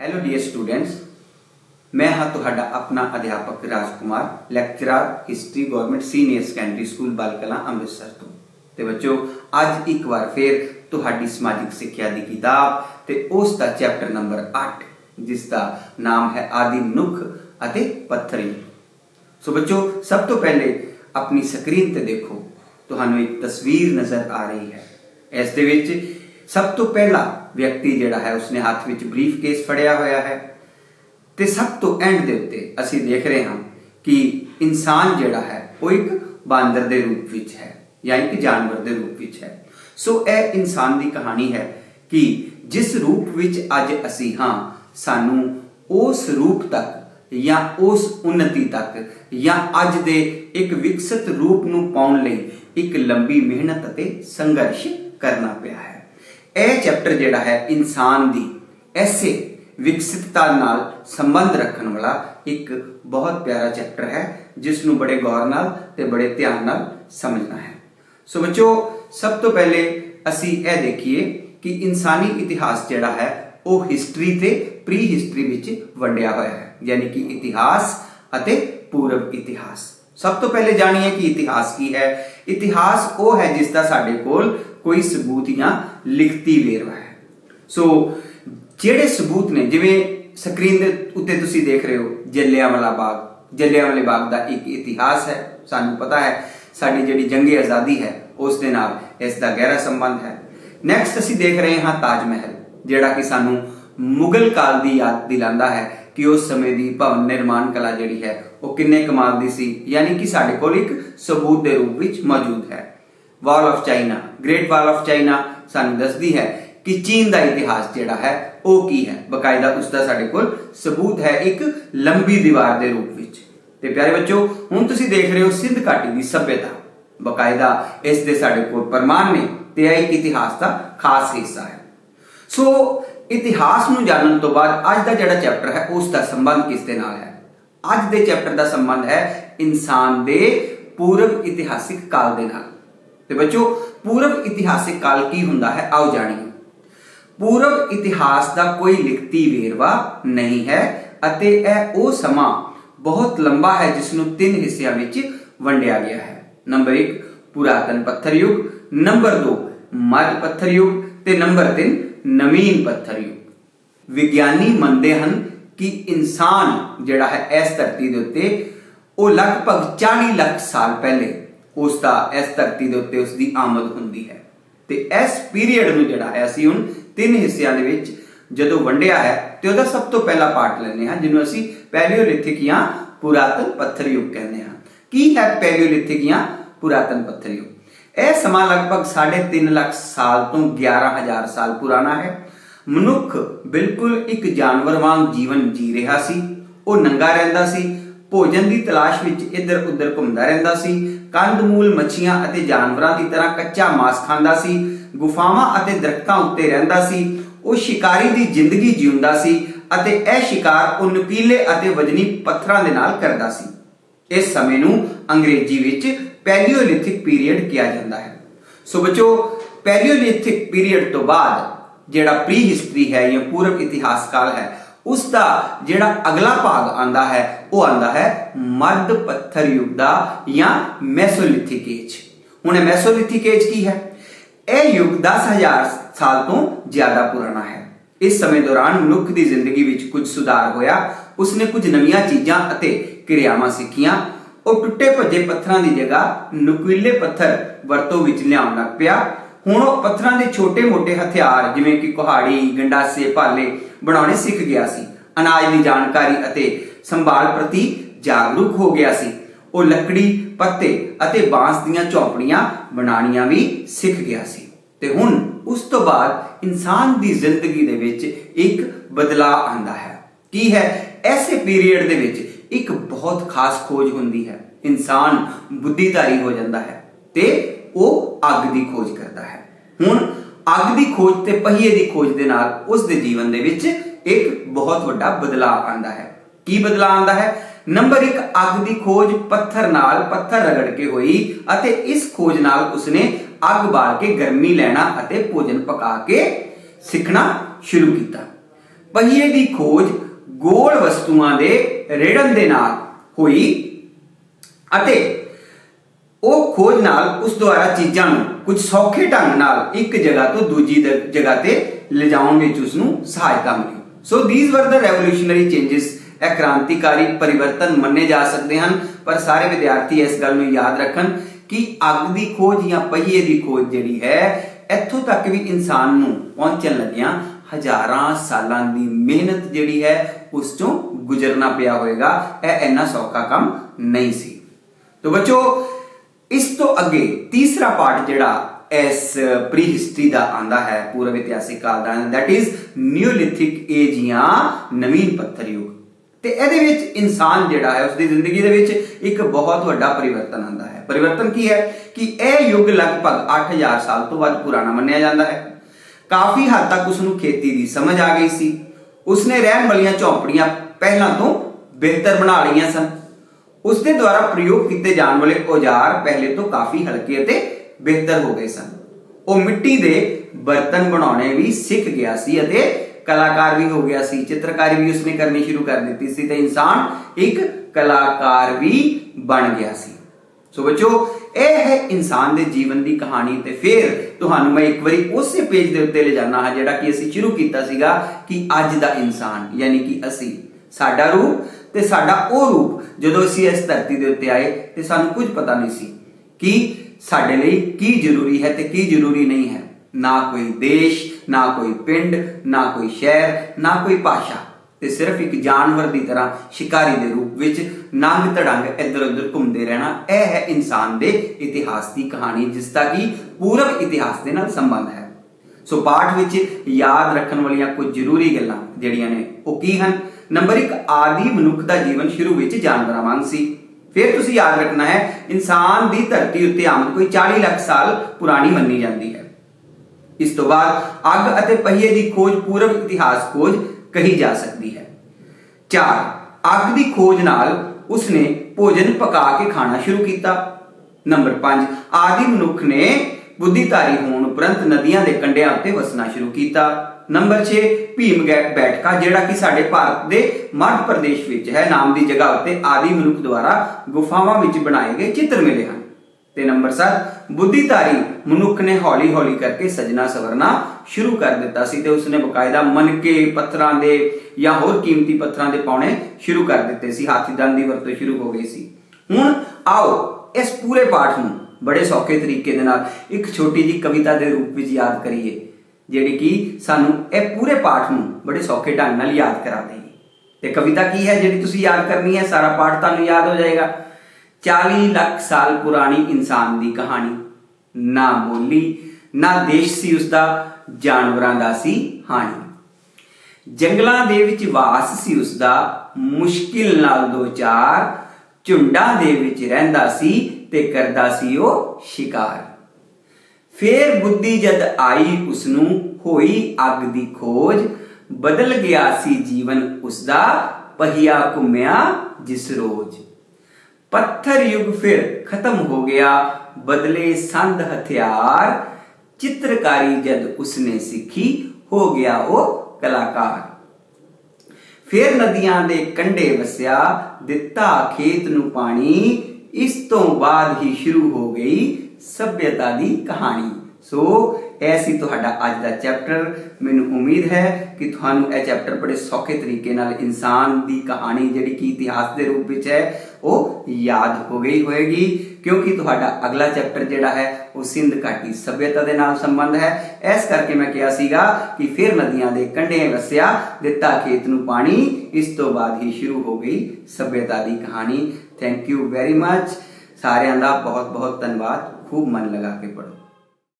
Hello dear students ਮੈਂ ਹਾਂ ਤੁਹਾਡਾ ਆਪਣਾ ਅਧਿਆਪਕ Rajkumar lecturer history government senior secondary school Balkala, Amritsar ਤੋਂ। ਤੇ ਬੱਚੋ, ਅੱਜ ਇੱਕ ਵਾਰ ਫੇਰ ਤੁਹਾਡੀ ਸਮਾਜਿਕ ਸਿੱਖਿਆ ਦੀ ਕਿਤਾਬ ਤੇ ਉਸ ਦਾ ਚੈਪਟਰ ਨੰਬਰ 8 ਜਿਸ ਦਾ ਨਾਮ ਹੈ ਆਦਿ ਮਨੁੱਖ ਅਤੇ ਪੱਥਰੀ। ਸੋ ਬੱਚੋ, ਸਭ ਤੋਂ ਪਹਿਲੇ ਆਪਣੀ ਸਕਰੀਨ ਤੇ ਦੇਖੋ। ਤੁਹਾਨੂੰ ਇੱਕ ਤਸਵੀਰ ਨਜ਼ਰ ਆ ਰਹੀ ਹੈ। ਇਸ ਦੇ ਵਿੱਚ ਸਭ ਤੋਂ ਪਹਿਲਾ ਵਿਅਕਤੀ ਜਿਹੜਾ ਹੈ, ਉਸਨੇ ਹੱਥ ਵਿੱਚ ਬਰੀਫ ਕੇਸ ਫੜਿਆ ਹੋਇਆ ਹੈ। ਤੇ ਸਭ ਤੋਂ ਐਂਡ ਦੇ ਉੱਤੇ ਅਸੀਂ ਦੇਖ ਰਹੇ ਹਾਂ ਕਿ ਇਨਸਾਨ ਜਿਹੜਾ ਹੈ, ਉਹ ਇੱਕ ਬਾਂਦਰ ਦੇ ਰੂਪ ਵਿੱਚ ਹੈ ਜਾਂ ਇੱਕ ਜਾਨਵਰ ਦੇ ਰੂਪ ਵਿੱਚ ਹੈ। ਸੋ ਇਹ ਇਨਸਾਨ ਦੀ ਕਹਾਣੀ ਹੈ ਕਿ ਜਿਸ ਰੂਪ ਵਿੱਚ ਅੱਜ ਅਸੀਂ ਹਾਂ, ਸਾਨੂੰ ਉਸ ਰੂਪ ਤੱਕ ਜਾਂ ਉਸ ਉન્નਤੀ ਤੱਕ ਜਾਂ ਅੱਜ ਦੇ ਇੱਕ ਵਿਕਸਿਤ ਰੂਪ ਨੂੰ ਪਾਉਣ ਲਈ ਇੱਕ ਲੰਬੀ ਮਿਹਨਤ ਅਤੇ ਸੰਘਰਸ਼ ਕਰਨਾ ਪਿਆ ਹੈ। ਇਹ ਚੈਪਟਰ ਜਿਹੜਾ ਹੈ ਇਨਸਾਨ ਦੀ ਐਸੇ ਵਿਕਸਿਤਤਾ ਨਾਲ ਸੰਬੰਧ ਰੱਖਣ ਵਾਲਾ ਇੱਕ ਬਹੁਤ ਪਿਆਰਾ ਚੈਪਟਰ ਹੈ ਜਿਸ ਨੂੰ ਬੜੇ ਗੌਰ ਨਾਲ ਤੇ ਬੜੇ ਧਿਆਨ ਨਾਲ ਸਮਝਣਾ ਹੈ। ਸੋ ਬੱਚੋ, ਸਭ ਤੋਂ ਪਹਿਲੇ ਅਸੀਂ ਇਹ ਦੇਖੀਏ ਕਿ ਇਨਸਾਨੀ ਇਤਿਹਾਸ ਜਿਹੜਾ ਹੈ, ਉਹ ਹਿਸਟਰੀ ਤੇ ਪ੍ਰੀ ਹਿਸਟਰੀ ਵਿੱਚ ਵੰਡਿਆ ਹੋਇਆ ਹੈ, ਯਾਨੀ ਕਿ ਇਤਿਹਾਸ ਅਤੇ ਪੂਰਵ ਇਤਿਹਾਸ। ਸਭ ਤੋਂ ਪਹਿਲੇ ਜਾਣੀਏ ਕਿ ਇਤਿਹਾਸ ਕੀ ਹੈ। ਇਤਿਹਾਸ ਉਹ ਹੈ ਜਿਸ ਦਾ ਸਾਡੇ ਕੋਲ ਕੋਈ ਸਬੂਤ ਜਾਂ ਲਿਖਤੀ ਵੇਰਵਾ ਹੈ। ਸੋ ਜਿਹੜੇ ਸਬੂਤ ਨੇ, ਜਿਵੇਂ ਸਕਰੀਨ ਦੇ ਉੱਤੇ ਤੁਸੀਂ ਦੇਖ ਰਹੇ ਹੋ ਜੱਲਿਆਂਵਾਲਾ ਬਾਗ ਜੱਲਿਆਂਵਾਲੇ ਬਾਗ ਦਾ ਇੱਕ ਇਤਿਹਾਸ ਹੈ, ਸਾਨੂੰ ਪਤਾ ਹੈ, ਸਾਡੀ ਜਿਹੜੀ ਜੰਗੇ ਆਜ਼ਾਦੀ ਹੈ, ਉਸ ਦੇ ਨਾਲ ਇਸ ਦਾ ਗਹਿਰਾ ਸੰਬੰਧ ਹੈ। ਨੈਕਸਟ ਅਸੀਂ ਦੇਖ ਰਹੇ ਹਾਂ ਤਾਜ ਮਹਿਲ, ਜਿਹੜਾ ਕਿ ਸਾਨੂੰ ਮੁਗਲ ਕਾਲ ਦੀ ਯਾਦ ਦਿਲਾਉਂਦਾ ਹੈ ਕਿ ਉਸ ਸਮੇਂ ਦੀ ਭਵਨ ਨਿਰਮਾਣ ਕਲਾ ਜਿਹੜੀ ਹੈ, ਉਹ ਕਿੰਨੇ ਕਮਾਲ ਦੀ ਸੀ, ਯਾਨੀ ਕਿ ਸਾਡੇ ਕੋਲ ਇੱਕ ਸਬੂਤ ਦੇ ਰੂਪ ਵਿੱਚ ਮੌਜੂਦ ਹੈ। Wall of China great wall of China ਸਾਨੂੰ ਦੱਸਦੀ ਹੈ ਕਿ ਚੀਨ ਦਾ ਇਤਿਹਾਸ ਜਿਹੜਾ ਹੈ, ਉਹ ਕੀ ਹੈ? ਬਕਾਇਦਾ ਉਸ ਦਾ ਸਾਡੇ ਕੋਲ ਸਬੂਤ ਹੈ ਇੱਕ ਲੰਬੀ ਦੀਵਾਰ ਦੇ ਰੂਪ ਵਿੱਚ। ਤੇ ਪਿਆਰੇ ਬੱਚੋ, ਹੁਣ ਤੁਸੀਂ ਦੇਖ ਰਹੇ ਹੋ ਸਿੰਧ ਘਾਟੀ ਦੀ ਸਭਿਅਤਾ। ਬਕਾਇਦਾ ਇਸ ਦੇ ਸਾਡੇ ਕੋਲ ਪ੍ਰਮਾਣ ਨੇ ਤੇ ਇਹ ਇੱਕ ਇਤਿਹਾਸ ਦਾ ਖਾਸ ਹਿੱਸਾ ਹੈ। ਸੋ ਇਤਿਹਾਸ ਨੂੰ ਜਾਣਨ ਤੋਂ ਬਾਅਦ ਅੱਜ ਦਾ ਜਿਹੜਾ ਚੈਪਟਰ ਹੈ, ਉਸ ਦਾ ਸੰਬੰਧ ਕਿਸ ਦੇ ਨਾਲ ਹੈ? ਅੱਜ ਦੇ ਚੈਪਟਰ ਦਾ ਸੰਬੰਧ ਹੈ ਇਨਸਾਨ ਦੇ ਪੂਰਵ ਇਤਿਹਾਸਿਕ ਕਾਲ ਦੇ ਨਾਲ। ਤੇ ਬੱਚੋ ਪੂਰਵ ਇਤਿਹਾਸਿਕ ਕਾਲ ਕੀ ਹੁੰਦਾ ਹੈ? ਆਓ ਜਾਣੀਏ। ਪੂਰਵ ਇਤਿਹਾਸ ਦਾ ਕੋਈ ਲਿਖਤੀ ਵੇਰਵਾ ਨਹੀਂ ਹੈ ਅਤੇ ਇਹ ਉਹ ਸਮਾਂ ਬਹੁਤ ਲੰਬਾ ਹੈ ਜਿਸ ਨੂੰ ਤਿੰਨ ਹਿੱਸਿਆਂ ਵਿੱਚ ਵੰਡਿਆ ਗਿਆ ਹੈ। ਨੰਬਰ 1 ਪੁਰਾਤਨ ਪੱਥਰ ਯੁੱਗ ਨੰਬਰ 2 ਮੱਧ ਪੱਥਰ ਯੁੱਗ ਤੇ ਨੰਬਰ 3 ਨਵੀਨ ਪੱਥਰ ਯੁੱਗ ਵਿਗਿਆਨੀ ਮੰਨਦੇ ਹਨ ਕਿ ਇਨਸਾਨ ਜਿਹੜਾ ਹੈ ਇਸ ਧਰਤੀ ਦੇ ਉੱਤੇ, ਉਹ ਲਗਭਗ 40 ਲੱਖ ਸਾਲ ਪਹਿਲੇ ਉਸ ਦਾ, ਇਸ ਧਰਤੀ ਦੇ ਉੱਤੇ ਉਸ ਦੀ ਆਮਦ ਹੁੰਦੀ ਹੈ। ਤੇ ਇਸ ਪੀਰੀਅਡ ਨੂੰ ਜਿਹੜਾ ਹੈ, ਅਸੀਂ ਹੁਣ ਤਿੰਨ ਹਿੱਸਿਆਂ ਦੇ ਵਿੱਚ ਜਦੋਂ ਵੰਡਿਆ ਹੈ, ਤੇ ਉਹਦਾ ਸਭ ਤੋਂ ਪਹਿਲਾ ਪਾਰਟ ਲੈਂਦੇ ਹਾਂ, ਜਿਹਨੂੰ ਅਸੀਂ ਪੈਲੀਓਲਿਥਿਕ ਜਾਂ ਪੁਰਾਤਨ ਪੱਥਰ ਯੁੱਗ ਕਹਿੰਦੇ ਹਾਂ। ਕੀ ਹੈ ਪੈਲੀਓਲਿਥਿਕ ਜਾਂ ਪੁਰਾਤਨ ਪੱਥਰ ਯੁੱਗ? ਇਹ ਸਮਾਂ ਲਗਭਗ 3.5 ਲੱਖ ਸਾਲ ਤੋਂ 11000 ਸਾਲ ਪੁਰਾਣਾ ਹੈ। ਮਨੁੱਖ ਬਿਲਕੁਲ ਇੱਕ ਜਾਨਵਰ ਵਾਂਗ ਜੀਵਨ ਜੀ ਰਿਹਾ ਸੀ। ਉਹ ਨੰਗਾ ਰਹਿੰਦਾ ਸੀ ਭੋਜਨ ਦੀ ਤਲਾਸ਼ ਵਿੱਚ ਇੱਧਰ ਉੱਧਰ ਘੁੰਮਦਾ ਰਹਿੰਦਾ ਸੀ। ਕੰਦਮੂਲ ਮੱਛੀਆਂ ਅਤੇ ਜਾਨਵਰਾਂ ਦੀ ਤਰ੍ਹਾਂ ਕੱਚਾ ਮਾਸ ਖਾਂਦਾ ਸੀ। ਗੁਫਾਵਾਂ ਅਤੇ ਦਰਖਤਾਂ ਉੱਤੇ ਰਹਿੰਦਾ ਸੀ। ਉਹ ਸ਼ਿਕਾਰੀ ਦੀ ਜ਼ਿੰਦਗੀ ਜਿਉਂਦਾ ਸੀ ਅਤੇ ਇਹ ਸ਼ਿਕਾਰ ਉਹ ਨੁਕੀਲੇ ਅਤੇ ਵਜਨੀ ਪੱਥਰਾਂ ਦੇ ਨਾਲ ਕਰਦਾ ਸੀ। ਇਸ ਸਮੇਂ ਨੂੰ ਅੰਗਰੇਜ਼ੀ ਵਿੱਚ ਪੈਲੀਓਲਿਥਿਕ ਪੀਰੀਅਡ ਕਿਹਾ ਜਾਂਦਾ ਹੈ। ਸੋ ਬੱਚੋ ਪੈਲੀਓਲਿਥਿਕ ਪੀਰੀਅਡ ਤੋਂ ਬਾਅਦ ਜਿਹੜਾ ਪ੍ਰੀ ਹਿਸਟਰੀ ਹੈ ਜਾਂ ਪੂਰਵ ਇਤਿਹਾਸ ਕਾਲ ਹੈ ਉਸ ਦਾ ਜਿਹੜਾ ਅਗਲਾ ਭਾਗ ਆਂਦਾ ਹੈ, ਉਹ ਆਂਦਾ ਹੈ ਮੱਧ ਪੱਥਰ ਯੁੱਗ ਦਾ ਜਾਂ ਮੈਸੋਲਿਥਿਕ ਏਜ। ਹੁਣ ਮੈਸੋਲਿਥਿਕ ਏਜ ਕੀ ਹੈ? ਇਹ ਯੁੱਗ 10000 ਸਾਲ ਤੋਂ ਜ਼ਿਆਦਾ ਪੁਰਾਣਾ ਹੈ। ਇਸ ਸਮੇਂ ਦੌਰਾਨ ਮਨੁੱਖ ਦੀ ਜ਼ਿੰਦਗੀ ਵਿੱਚ ਕੁਝ ਸੁਧਾਰ ਹੋਇਆ। ਉਸਨੇ ਕੁਝ ਨਵੀਆਂ ਚੀਜ਼ਾਂ ਅਤੇ ਕਿਰਿਆਵਾਂ ਸਿੱਖੀਆਂ। ਉਹ ਟੁੱਟੇ ਭੱਜੇ ਪੱਥਰਾਂ ਦੀ ਜਗ੍ਹਾ ਨੁਕੀਲੇ ਪੱਥਰ ਵਰਤੋਂ ਵਿੱਚ ਲਿਆਉਣ ਲੱਗ ਪਿਆ। ਹੁਣ ਉਹ ਪੱਥਰਾਂ ਦੇ ਛੋਟੇ-ਮੋਟੇ ਹਥਿਆਰ ਜਿਵੇਂ ਕਿ ਕੁਹਾੜੀ, ਗੰਡਾਸੇ, ਭਾਲੇ ਬਣਾਉਣੇ ਸਿੱਖ ਗਿਆ ਸੀ। ਅਨਾਜ ਦੀ ਜਾਣਕਾਰੀ ਅਤੇ ਸੰਭਾਲ ਪ੍ਰਤੀ ਜਾਗਰੂਕ ਹੋ ਗਿਆ ਸੀ। ਉਹ ਲੱਕੜੀ, ਪੱਤੇ ਅਤੇ ਬਾਂਸ ਦੀਆਂ ਝੌਂਪੜੀਆਂ ਬਣਾਉਣੀਆਂ ਵੀ ਸਿੱਖ ਗਿਆ ਸੀ। ਤੇ ਹੁਣ ਉਸ ਤੋਂ ਬਾਅਦ ਇਨਸਾਨ ਦੀ ਜ਼ਿੰਦਗੀ ਦੇ ਵਿੱਚ ਇੱਕ ਬਦਲਾਅ ਆਂਦਾ ਹੈ। ਕੀ ਹੈ? ਐਸੇ ਪੀਰੀਅਡ ਦੇ ਵਿੱਚ ਇੱਕ ਬਹੁਤ ਖਾਸ ਖੋਜ ਹੁੰਦੀ ਹੈ। ਇਨਸਾਨ ਬੁੱਧੀਧਾਰੀ ਹੋ ਜਾਂਦਾ ਹੈ ਤੇ ਉਹ ਅੱਗ ਦੀ ਖੋਜ ਕਰਦਾ ਹੈ। ਹੁਣ ਅੱਗ ਦੀ ਖੋਜ ਤੇ ਪਹੀਏ ਦੀ ਖੋਜ ਦੇ ਨਾਲ ਉਸ ਦੇ ਜੀਵਨ ਦੇ ਵਿੱਚ ਇੱਕ ਬਹੁਤ ਵੱਡਾ ਬਦਲਾਅ ਆਂਦਾ ਹੈ। ਕੀ ਬਦਲਾਅ ਆਂਦਾ ਹੈ? ਨੰਬਰ 1 ਅੱਗ ਦੀ ਖੋਜ ਪੱਥਰ ਨਾਲ ਪੱਥਰ ਰਗੜ ਕੇ ਹੋਈ ਅਤੇ ਇਸ ਖੋਜ ਨਾਲ ਉਸਨੇ ਅੱਗ ਬਾਲ ਕੇ ਗਰਮੀ ਲੈਣਾ ਅਤੇ ਭੋਜਨ ਪਕਾ ਕੇ ਸਿੱਖਣਾ ਸ਼ੁਰੂ ਕੀਤਾ। ਪਹੀਏ ਦੀ ਖੋਜ ਗੋਲ ਵਸਤੂਆਂ ਦੇ ਰੇੜਨ ਦੇ ਨਾਲ ਹੋਈ ਅਤੇ ਉਹ ਖੋਜ ਨਾਲ ਉਸ ਦੁਆਰਾ ਚੀਜ਼ਾਂ ਨੂੰ ਕੁਝ ਸੌਖੇ ਢੰਗ ਨਾਲ ਇੱਕ ਜਗ੍ਹਾ ਤੋਂ ਦੂਜੀ ਜਗ੍ਹਾ ਤੇ ਲਿਜਾਉਣ ਵਿੱਚ ਉਸ ਨੂੰ ਸਹਾਇਤਾ ਮਿਲੀ। ਸੋ ਥੀਸ ਵਰ ਦ ਰੈਵੋਲੂਸ਼ਨਰੀ ਚੇਂजेस ਇਹ ਕ੍ਰਾਂਤੀਕਾਰੀ ਪਰਿਵਰਤਨ ਮੰਨੇ ਜਾ ਸਕਦੇ ਹਨ, ਪਰ ਸਾਰੇ ਵਿਦਿਆਰਥੀ ਇਸ ਗੱਲ ਨੂੰ ਯਾਦ ਰੱਖਣ ਕਿ ਅੱਗ ਦੀ ਖੋਜ ਜਾਂ ਪਹੀਏ ਦੀ ਖੋਜ ਜਿਹੜੀ ਹੈ, ਇੱਥੋਂ ਤੱਕ ਵੀ ਇਨਸਾਨ ਨੂੰ ਪਹੁੰਚਣ ਲੱਗਿਆਂ ਹਜ਼ਾਰਾਂ ਸਾਲਾਂ ਦੀ ਮਿਹਨਤ ਜਿਹੜੀ ਹੈ ਉਸ ਤੋਂ ਗੁਜ਼ਰਨਾ ਪਿਆ ਹੋਵੇਗਾ ਇਹ ਇੰਨਾ ਸੌਖਾ ਕੰਮ ਨਹੀਂ ਸੀ। ਤੋ ਬੱਚੋ ਇਸ ਤੋਂ ਅੱਗੇ ਤੀਸਰਾ ਪਾਰਟ ਜਿਹੜਾ ਇਸ ਪ੍ਰੀ ਹਿਸਟਰੀ ਦਾ ਆਂਦਾ ਹੈ, ਪੂਰਵ ਇਤਿਹਾਸਿਕ ਕਾਲ ਦਾ ਦੈਟ ਇਜ਼ ਨਿਓਲਿਥਿਕ ਏਜ ਜਾਂ ਨਵੀਨ ਪੱਥਰ ਯੁੱਗ। ਤੇ ਇਹਦੇ ਵਿੱਚ ਇਨਸਾਨ ਜਿਹੜਾ ਹੈ, ਉਸਦੀ ਜ਼ਿੰਦਗੀ ਦੇ ਵਿੱਚ ਇੱਕ ਬਹੁਤ ਵੱਡਾ ਪਰਿਵਰਤਨ ਆਂਦਾ ਹੈ। ਪਰਿਵਰਤਨ ਕੀ ਹੈ? ਕਿ ਇਹ ਯੁੱਗ ਲਗਭਗ 8000 ਸਾਲ ਤੋਂ ਵੱਧ ਪੁਰਾਣਾ ਮੰਨਿਆ ਜਾਂਦਾ ਹੈ। ਕਾਫੀ ਹੱਦ ਤੱਕ ਉਸ ਨੂੰ ਖੇਤੀ ਦੀ ਸਮਝ ਆ ਗਈ ਸੀ। ਉਸਨੇ ਰਹਿਣ ਵਾਲੀਆਂ ਝੌਂਪੜੀਆਂ ਪਹਿਲਾਂ ਤੋਂ ਬਿਹਤਰ ਬਣਾ ਲਈਆਂ ਸਨ। ਉਸ ਦੇ ਦੁਆਰਾ ਪ੍ਰਯੋਗ ਕੀਤੇ ਜਾਣ ਵਾਲੇ ਔਜ਼ਾਰ ਪਹਿਲੇ ਤੋਂ ਕਾਫੀ ਹਲਕੇ ਅਤੇ ਬਿਹਤਰ ਹੋ ਗਏ ਸਨ। ਉਹ ਮਿੱਟੀ ਦੇ ਬਰਤਨ ਬਣਾਉਣੇ ਵੀ ਸਿੱਖ ਗਿਆ ਸੀ ਅਤੇ ਕਲਾਕਾਰ ਵੀ ਹੋ ਗਿਆ ਸੀ। ਚਿੱਤਰਕਾਰੀ ਵੀ ਉਸਨੇ ਕਰਨੀ ਸ਼ੁਰੂ ਕਰ ਦਿੱਤੀ ਸੀ ਤੇ ਇਨਸਾਨ ਇੱਕ ਕਲਾਕਾਰ ਵੀ ਬਣ ਗਿਆ ਸੀ। ਸੋ ਬੱਚੋ, ਇਹ ਹੈ ਇਨਸਾਨ ਦੇ ਜੀਵਨ ਦੀ ਕਹਾਣੀ ਤੇ ਫਿਰ ਤੁਹਾਨੂੰ ਮੈਂ ਇੱਕ ਵਾਰੀ ਉਸੇ ਪੇਜ ਦੇ ਉੱਤੇ ਲੈ ਜਾਣਾ ਹਾਂ, ਜਿਹੜਾ ਕਿ ਅਸੀਂ ਸ਼ੁਰੂ ਕੀਤਾ ਸੀਗਾ ਕਿ ਅੱਜ ਦਾ ਇਨਸਾਨ, ਯਾਨੀ ਕਿ ਅਸੀਂ। ਸਾਡਾ ਰੂਪ ਤੇ ਸਾਡਾ ਉਹ ਰੂਪ ਜਦੋਂ ਅਸੀਂ ਇਸ ਧਰਤੀ ਦੇ ਉੱਤੇ ਆਏ ਤੇ ਸਾਨੂੰ ਕੁਝ ਪਤਾ ਨਹੀਂ ਸੀ ਕਿ ਸਾਡੇ ਲਈ ਕੀ ਜ਼ਰੂਰੀ ਹੈ ਤੇ ਕੀ ਜ਼ਰੂਰੀ ਨਹੀਂ ਹੈ। ਨਾ ਕੋਈ ਦੇਸ਼, ਨਾ ਕੋਈ ਪਿੰਡ, ਨਾ ਕੋਈ ਸ਼ਹਿਰ, ਨਾ ਕੋਈ ਭਾਸ਼ਾ ਤੇ ਸਿਰਫ ਇੱਕ ਜਾਨਵਰ ਦੀ ਤਰ੍ਹਾਂ ਸ਼ਿਕਾਰੀ ਦੇ ਰੂਪ ਵਿੱਚ ਨੰਗ ਧੜੰਗ ਇੱਧਰ ਉੱਧਰ ਘੁੰਮਦੇ ਰਹਿਣਾ, ਇਹ ਹੈ ਇਨਸਾਨ ਦੇ ਇਤਿਹਾਸ ਦੀ ਕਹਾਣੀ, ਜਿਸ ਦਾ ਕਿ ਪੂਰਵ ਇਤਿਹਾਸ ਦੇ ਨਾਲ ਸੰਬੰਧ ਹੈ। ਸੋ ਪਾਠ ਵਿੱਚ ਯਾਦ ਰੱਖਣ ਵਾਲੀਆਂ ਕੁਝ ਜ਼ਰੂਰੀ ਗੱਲਾਂ ਜਿਹੜੀਆਂ ਨੇ, ਉਹ ਕੀ ਹਨ? ਨੰਬਰ 1 ਆਦੀ ਮਨੁੱਖ ਦਾ ਜੀਵਨ ਸ਼ੁਰੂ ਵਿੱਚ ਜਾਨਵਰਾਂ ਵਾਂਗ ਸੀ। ਫਿਰ ਤੁਸੀਂ ਯਾਦ ਰੱਖਣਾ ਹੈ, ਇਨਸਾਨ ਦੀ ਧਰਤੀ ਉੱਤੇ ਆਮਦ ਕੋਈ 40 ਲੱਖ ਸਾਲ ਪੁਰਾਣੀ ਮੰਨੀ ਜਾਂਦੀ ਹੈ। ਇਸ ਤੋਂ ਬਾਅਦ ਅੱਗ ਅਤੇ ਪਹੀਏ ਦੀ ਖੋਜ ਪੂਰਵ ਇਤਿਹਾਸ ਖੋਜ ਕਹੀ ਜਾ ਸਕਦੀ ਹੈ। 4 ਅੱਗ ਦੀ ਖੋਜ ਨਾਲ ਉਸਨੇ ਭੋਜਨ ਪਕਾ ਕੇ ਖਾਣਾ ਸ਼ੁਰੂ ਕੀਤਾ। ਨੰਬਰ 5 ਆਦੀ ਮਨੁੱਖ ਨੇ ਬੁੱਧੀਧਾਰੀ ਹੋਣ ਉਪਰੰਤ ਨਦੀਆਂ ਦੇ ਕੰਢਿਆਂ ਉੱਤੇ ਵਸਣਾ ਸ਼ੁਰੂ ਕੀਤਾ। ਨੰਬਰ 6 ਭੀਮ ਬੈਠਕਾ, ਜਿਹੜਾ ਕਿ ਸਾਡੇ ਭਾਰਤ ਦੇ ਮੱਧ ਪ੍ਰਦੇਸ਼ ਵਿੱਚ ਹੈ, ਨਾਮ ਦੀ ਜਗ੍ਹਾ ਉੱਤੇ ਆਦੀ ਮਨੁੱਖ ਦੁਆਰਾ ਗੁਫਾਵਾਂ ਵਿੱਚ ਬਣਾਏ ਗਏ ਚਿੱਤਰ ਮਿਲੇ ਹਨ। ਤੇ ਨੰਬਰ 7 ਬੁੱਧੀਧਾਰੀ ਮਨੁੱਖ ਨੇ ਹੌਲੀ-ਹੌਲੀ ਕਰਕੇ ਸਜਣਾ ਸਵਰਨਾ ਸ਼ੁਰੂ ਕਰ ਦਿੱਤਾ ਸੀ ਤੇ ਉਸਨੇ ਬਕਾਇਦਾ ਮਨਕੇ ਪੱਥਰਾਂ ਦੇ ਜਾਂ ਹੋਰ ਕੀਮਤੀ ਪੱਥਰਾਂ ਦੇ ਪਾਉਣੇ ਸ਼ੁਰੂ ਕਰ ਦਿੱਤੇ ਸੀ ਹਾਥੀਦਾਨ ਦੀ ਵਰਤੋਂ ਸ਼ੁਰੂ ਹੋ ਗਈ ਸੀ। ਹੁਣ ਆਓ ਇਸ ਪੂਰੇ ਪਾਠ ਨੂੰ ਬੜੇ ਸੌਖੇ ਤਰੀਕੇ ਦੇ ਨਾਲ ਇੱਕ ਛੋਟੀ ਜੀ ਕਵਿਤਾ ਦੇ ਰੂਪ ਵਿੱਚ ਯਾਦ ਕਰੀਏ। ਜਿਹੜੀ ਕਿ ਸਾਨੂੰ ਇਹ ਪੂਰੇ ਪਾਠ ਨੂੰ ਬੜੇ ਸੌਖੇ ਢੰਗ ਨਾਲ ਯਾਦ ਕਰਾ ਦੇਗੀ ਤੇ ਕਵਿਤਾ ਕੀ ਹੈ ਜਿਹੜੀ ਤੁਸੀਂ ਯਾਦ ਕਰਨੀ ਹੈ? ਸਾਰਾ ਪਾਠ ਤੁਹਾਨੂੰ ਯਾਦ ਹੋ ਜਾਏਗਾ। 40 ਲੱਖ ਸਾਲ ਪੁਰਾਣੀ ਇਨਸਾਨ ਦੀ ਕਹਾਣੀ। ਨਾ ਬੋਲੀ, ਨਾ ਦੇਸ਼ ਸੀ ਉਸਦਾ, ਜਾਨਵਰਾਂ ਦਾ ਸੀ ਹਾਣੀ। ਜੰਗਲਾਂ ਦੇ ਵਿੱਚ ਵਾਸ ਸੀ ਉਸਦਾ, ਮੁਸ਼ਕਿਲ ਨਾਲ ਦੋ ਚਾਰ ਝੁੰਡਾਂ ਦੇ ਵਿੱਚ ਰਹਿੰਦਾ ਸੀ ਤੇ ਕਰਦਾ ਸੀ ਉਹ ਸ਼ਿਕਾਰ। ਫੇਰ ਬੁੱਧੀ ਜਦ ਆਈ ਉਸ ਨੂੰ ਹੋਈ ਅੱਗ ਦੀ ਖੋਜ, ਬਦਲ ਗਿਆ ਸੀ ਜੀਵਨ ਉਸਦਾ, ਪਹੀਆ ਘੁੰਮਿਆ ਜਿਸ ਰੋਜ਼। ਪੱਥਰ ਯੁੱਗ ਫਿਰ ਖਤਮ ਹੋ ਗਿਆ, ਬਦਲੇ ਸੰਦ ਹਥਿਆਰ, ਚਿੱਤਰਕਾਰੀ ਜਦ ਉਸਨੇ ਸਿੱਖੀ, ਹੋ ਗਿਆ ਉਹ ਕਲਾਕਾਰ। ਫਿਰ ਨਦੀਆਂ ਦੇ ਕੰਢੇ ਵਸਿਆ, ਦਿੱਤਾ ਖੇਤ ਨੂੰ ਪਾਣੀ, ਇਸ ਤੋਂ ਬਾਅਦ ਹੀ ਸ਼ੁਰੂ ਹੋ ਗਈ ਸਭਿਅਤਾ ਦੀ ਕਹਾਣੀ। ਸੋ, ਇਹ ਸੀ ਤੁਹਾਡਾ ਅੱਜ ਦਾ ਚੈਪਟਰ। ਮੈਨੂੰ ਉਮੀਦ ਹੈ ਕਿ ਤੁਹਾਨੂੰ ਇਹ ਚੈਪਟਰ ਬੜੇ ਸੌਖੇ ਤਰੀਕੇ ਨਾਲ ਇਨਸਾਨ ਦੀ ਕਹਾਣੀ ਜਿਹੜੀ ਕਿ ਇਤਿਹਾਸ ਦੇ ਰੂਪ ਵਿੱਚ ਹੈ, ਉਹ ਯਾਦ ਹੋ ਗਈ ਹੋਵੇਗੀ ਕਿਉਂਕਿ ਤੁਹਾਡਾ ਅਗਲਾ ਚੈਪਟਰ ਜਿਹੜਾ ਹੈ, ਉਹ ਸਿੰਧ ਘਾਟੀ ਸਭਿਅਤਾ ਦੇ ਨਾਲ ਸੰਬੰਧ ਹੈ। ਇਸ ਕਰਕੇ ਮੈਂ ਕਿਹਾ ਸੀਗਾ ਕਿ ਫਿਰ ਨਦੀਆਂ ਦੇ ਕੰਢੇ ਵਸਿਆ, ਦਿੱਤਾ ਖੇਤ ਨੂੰ ਪਾਣੀ, ਇਸ ਤੋਂ ਬਾਅਦ ਹੀ ਸ਼ੁਰੂ ਹੋ ਗਈ ਸਭਿਅਤਾ ਦੀ ਕਹਾਣੀ। ਥੈਂਕ ਯੂ ਵੈਰੀ ਮੱਚ ਸਾਰਿਆਂ ਦਾ ਬਹੁਤ ਬਹੁਤ ਧੰਨਵਾਦ। ਖੂਬ ਮਨ ਲਗਾ ਕੇ ਪੜੋ